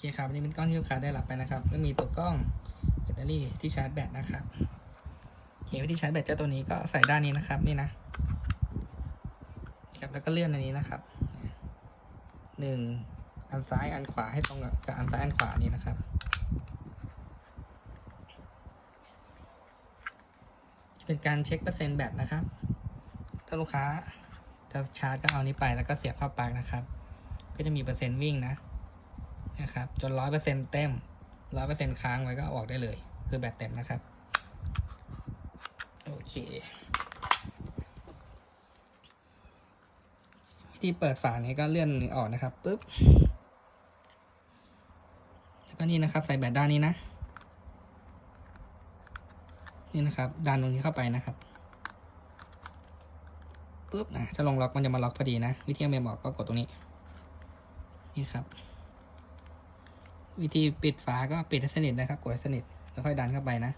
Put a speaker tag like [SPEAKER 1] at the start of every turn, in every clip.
[SPEAKER 1] อเคครับอันนี้เป็นกล้องที่ลูกค้าได้รับไปนะครับ ก็มีตัวกล้องแบตเตอรี่ที่ชาร์จแบตนะครับโอเควิธีชาร์จแบตเจ้าตัวนี้ก็ใส่ด้านนี้นะครับ นี่นะครับแล้วก็เลื่อนอันนี้นะครับหนึ่งอันซ้ายอันขวาให้ตรงกับอันซ้ายอันขวานี่นะครับเป็นการเช็คเปอร์เซ็นต์แบตนะครับ ถ้าลูกค้าจะชาร์จก็เอานี้ไปแล้วก็เสียบเข้าปลั๊กนะครับ ก็จะมีเปอร์เซ็นต์วิ่งนะ นะครับ จนร้อยเปอร์เซ็นต์เต็มร้อยเปอร์เซ็นต์ค้างไว้ก็อออกได้เลย คือแบตเต็มนะครับ โอเค วิธีเปิดฝานี้ก็เลื่อนออกนะครับปุ๊บแล้วก็นี่นะครับ ใส่แบตด้านนี้นะ นี่นะครับดันตรงนี้เข้าไปนะครับปุ๊บนะถ้าลงล็อกมันจะมาล็อกพอดีนะ วิธีเอาเมมออกก็กดตรงนี้ นี่ครับ วิธีปิดฝาก็ปิดให้สนิทนะครับ กดให้สนิทแล้วค่อยดันเข้าไปนะ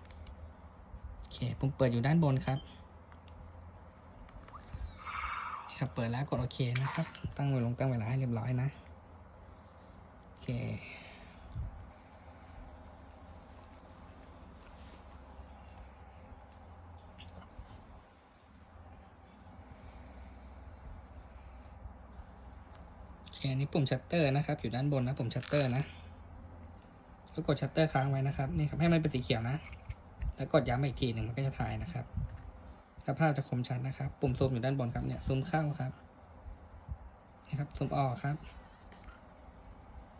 [SPEAKER 1] โอเคปุ่มเปิดอยู่ด้านบนครับครับเปิดแล้วกดโอเคนะครับ ตั้งเวลาตั้งเวลาให้เรียบร้อยนะโอเคโอเคอันนี้ปุ่มชัตเตอร์นะครับ อยู่ด้านบนนะปุ่มชัตเตอร์นะ ก็กดชัตเตอร์ค้างไว้นะครับนี่ครับให้มันเป็นสีเขียวนะ แล้วกดย้ำอีกทีหนึ่งมันก็จะถ่ายนะครับสภาพจะคมชัดนะครับ ปุ่มซูมอยู่ด้านบนครับเนี่ยซูมเข้าครับนี่ครับซูมออกครับ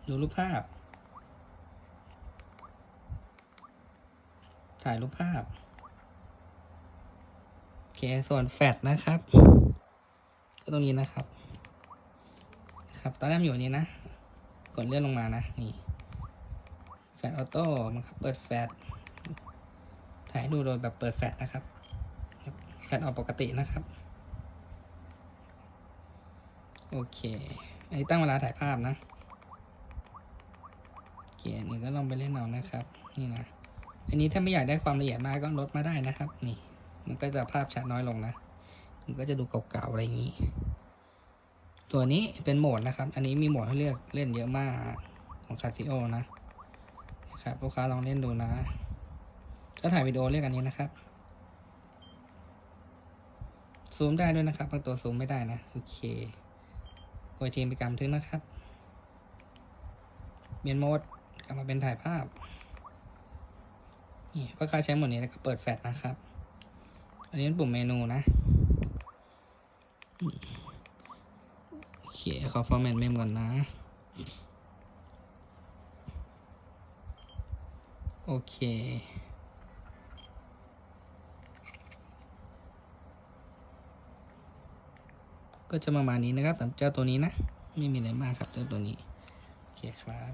[SPEAKER 1] ดูรูปภาพ ถ่ายรูปภาพโอเคส่วนแฟลชนะครับ ก็ตรงนี้นะครับ ครับตอนแรกอยู่นนี้นะ กดเลื่อนลงมานะนี่ แฟลชออโต้มันครับเปิดแฟลชถ่ายให้ดูโดยแบบเปิดแฟลชนะครับ แฟลชออกปกตินะครับ โอเค อันนี้ตั้งเวลาถ่ายภาพนะเคอันนี้ก็ลองไปเล่นเอานะครับ นี่นะ อันนี้ถ้าไม่อยากได้ความละเอียดมากก็ลดมาได้นะครับ นี่ มันก็จะภาพชัดน้อยลงนะ มันก็จะดูเก่าๆอะไรอย่างนี้ ตัวนี้เป็นโหมดนะครับ อันนี้มีโหมดให้เลือกเล่นเยอะมากของคาซิโอนะ ครับ ลูกค้าลองเล่นดูนะถ้าถ่ายวิดีโอเรียกอันนี้นะครับ ซูมได้ด้วยนะครับบางตัวซูมไม่ได้นะ โอเคกดทีมไปกรรมทึกนะครับเปลี่ยนโหมดกลับมาเป็นถ่ายภาพ นี่ลูกค้าใช้โหมดนี้แล้วก็เปิดแฟลชนะครับ อันนี้เป็นปุ่มเมนูนะ โอเค ขอฟอร์แมตเมมก่อนนะ โอเค ก็จะประมาณนี้นะครับสำหรับเจ้าตัวนี้นะ ไม่มีอะไรมากครับเจ้าตัวนี้ โอเคครับ